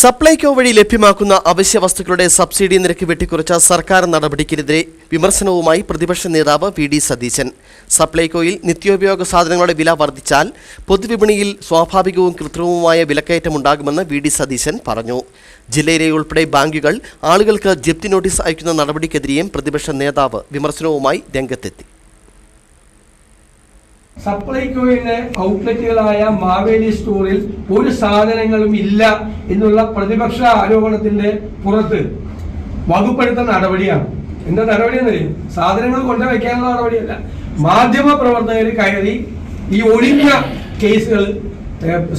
സപ്ലൈകോ വഴി ലഭ്യമാക്കുന്ന അവശ്യ വസ്തുക്കളുടെ സബ്സിഡി നിരക്ക് വെട്ടിക്കുറച്ച സർക്കാർ നടപടിക്കെതിരെ വിമർശനവുമായി പ്രതിപക്ഷ നേതാവ് വി ഡി സതീശൻ. സപ്ലൈകോയിൽ നിത്യോപയോഗ സാധനങ്ങളുടെ വില വർദ്ധിച്ചാൽ പൊതുവിപണിയിൽ സ്വാഭാവികവും കൃത്രിമവുമായ വിലക്കയറ്റമുണ്ടാകുമെന്ന് വി ഡി സതീശൻ പറഞ്ഞു. ജില്ലയിലെ ഉൾപ്പെടെ ബാങ്കുകൾ ആളുകൾക്ക് ജപ്തി നോട്ടീസ് അയക്കുന്ന നടപടിക്കെതിരെയും പ്രതിപക്ഷ നേതാവ് വിമർശനവുമായി രംഗത്തെത്തി. സപ്ലൈകോയിലെ ഔട്ട്ലെറ്റുകളായ മാവേലി സ്റ്റോറിൽ ഒരു സാധനങ്ങളും ഇല്ല എന്നുള്ള പ്രതിപക്ഷ ആരോപണത്തിന്റെ പുറത്ത് വകുപ്പെടുത്ത നടപടിയാണ്. എന്താ നടപടി എന്നറിയും സാധനങ്ങൾ കൊണ്ടുവയ്ക്കാനുള്ള നടപടിയല്ല. മാധ്യമ പ്രവർത്തകർ കയറി ഈ ഒഴിഞ്ഞ കേസുകൾ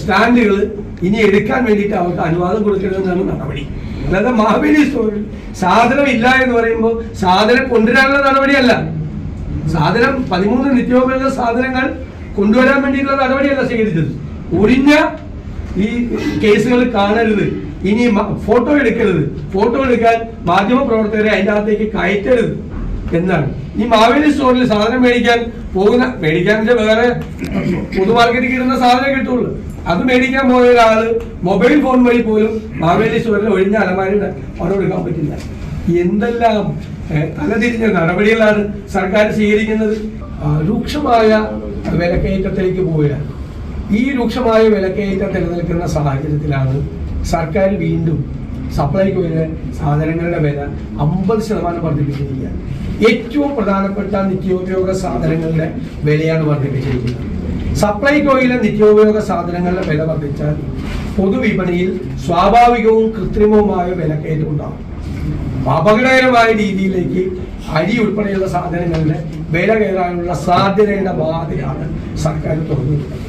സ്റ്റാൻഡുകൾ ഇനി എടുക്കാൻ വേണ്ടിയിട്ട് അവർക്ക് അനുവാദം കൊടുക്കരുതെന്നാണ് നടപടി. അല്ലാതെ മാവേലി സ്റ്റോറിൽ സാധനം ഇല്ല എന്ന് പറയുമ്പോൾ സാധനം കൊണ്ടുവരാനുള്ള നടപടിയല്ല. സാധനം പതിമൂന്ന് നിത്യോപയോഗ സാധനങ്ങൾ കൊണ്ടുവരാൻ വേണ്ടിയിട്ടുള്ള നടപടിയല്ല സ്വീകരിച്ചത്. ഒഴിഞ്ഞ ഈ കേസുകൾ കാണരുത്. ഇനി ഫോട്ടോ എടുക്കരുത്. ഫോട്ടോ എടുക്കാൻ മാധ്യമ പ്രവർത്തകരെ അതിന്റെ അകത്തേക്ക് കയറ്റരുത് എന്നാണ്. ഈ മാവേലി സ്റ്റോറിൽ സാധനം മേടിക്കാൻ പോകുന്ന മേടിക്കാൻ വേറെ പൊതുമാർക്കറ്റിൽ കിട്ടുന്ന സാധനം കിട്ടുള്ളൂ. അത് മേടിക്കാൻ പോയ ഒരാൾ മൊബൈൽ ഫോൺ വഴി പോലും മാവേലി സ്റ്റോറിൽ ഒഴിഞ്ഞ അലമാരി പണം എടുക്കാൻ പറ്റില്ല. എന്തെല്ലാം തലതിരിഞ്ഞ നടപടികളാണ് സർക്കാർ സ്വീകരിക്കുന്നത്. രൂക്ഷമായ വിലക്കയറ്റത്തിലേക്ക് പോവുകയാണ്. ഈ രൂക്ഷമായ വിലക്കയറ്റം നിലനിൽക്കുന്ന സാഹചര്യത്തിലാണ് സർക്കാർ വീണ്ടും സപ്ലൈക്ക് വരെ സാധനങ്ങളുടെ വില അമ്പത് ശതമാനം വർദ്ധിപ്പിച്ചിരിക്കുകയാണ്. ഏറ്റവും പ്രധാനപ്പെട്ട നിത്യോപയോഗ സാധനങ്ങളുടെ വിലയാണ് വർദ്ധിപ്പിച്ചിരിക്കുന്നത്. സപ്ലൈകോയിലെ നിത്യോപയോഗ സാധനങ്ങളുടെ വില വർദ്ധിച്ചാൽ പൊതുവിപണിയിൽ സ്വാഭാവികവും കൃത്രിമവുമായ വിലക്കയറ്റം ഉണ്ടാകും. അപകടകരമായ രീതിയിലേക്ക് അരി ഉൾപ്പെടെയുള്ള സാധനങ്ങളുടെ വില കയറാനുള്ള സാധ്യതയുടെ വാതിലാണ് സർക്കാർ തുറന്നിട്ടുള്ളത്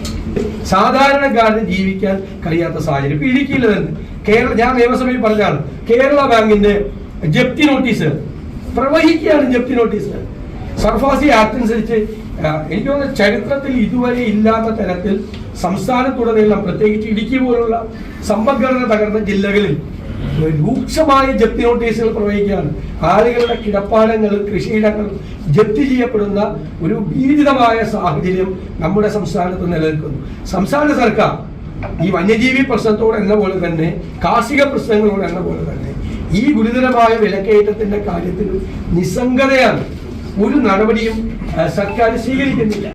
സാധാരണക്കാരന് ജീവിക്കാൻ കഴിയാത്ത സാഹചര്യം ഇപ്പൊ ഇടുക്കിയിൽ തന്നെ. കേരള ഞാൻ നിയമസഭയിൽ പറഞ്ഞാണ് കേരള ബാങ്കിന്റെ ജപ്തി നോട്ടീസ്. പ്രവഹിക്കുകയാണ് ജപ്തി നോട്ടീസ്. സർഫാസി ആക്ട് അനുസരിച്ച് എനിക്ക് തോന്നുന്നു ചരിത്രത്തിൽ ഇതുവരെ ഇല്ലാത്ത തരത്തിൽ സംസ്ഥാനത്തുടനീളം പ്രത്യേകിച്ച് ഇടുക്കി പോലുള്ള സമ്പദ്ഘടന തകർന്ന ജില്ലകളിൽ രൂക്ഷമായ ജപ്തി നോട്ടീസുകൾ പ്രവഹിക്കുകയാണ്. ആളുകളുടെ കിടപ്പാടങ്ങൾ കൃഷിയിടങ്ങൾ ജപ്തി ചെയ്യപ്പെടുന്ന ഒരു ഭീതിതമായ സാഹചര്യം നമ്മുടെ സംസ്ഥാനത്ത് നിലനിൽക്കുന്നു. സംസ്ഥാന സർക്കാർ ഈ വന്യജീവി പ്രശ്നത്തോട് എന്ന പോലെ തന്നെ കാർഷിക പ്രശ്നങ്ങളോട് എന്ന പോലെ തന്നെ ഈ ഗുരുതരമായ വിലക്കയറ്റത്തിന്റെ കാര്യത്തിൽ നിസ്സംഗതയാണ്. ഒരു നടപടിയും സർക്കാർ സ്വീകരിക്കുന്നില്ല.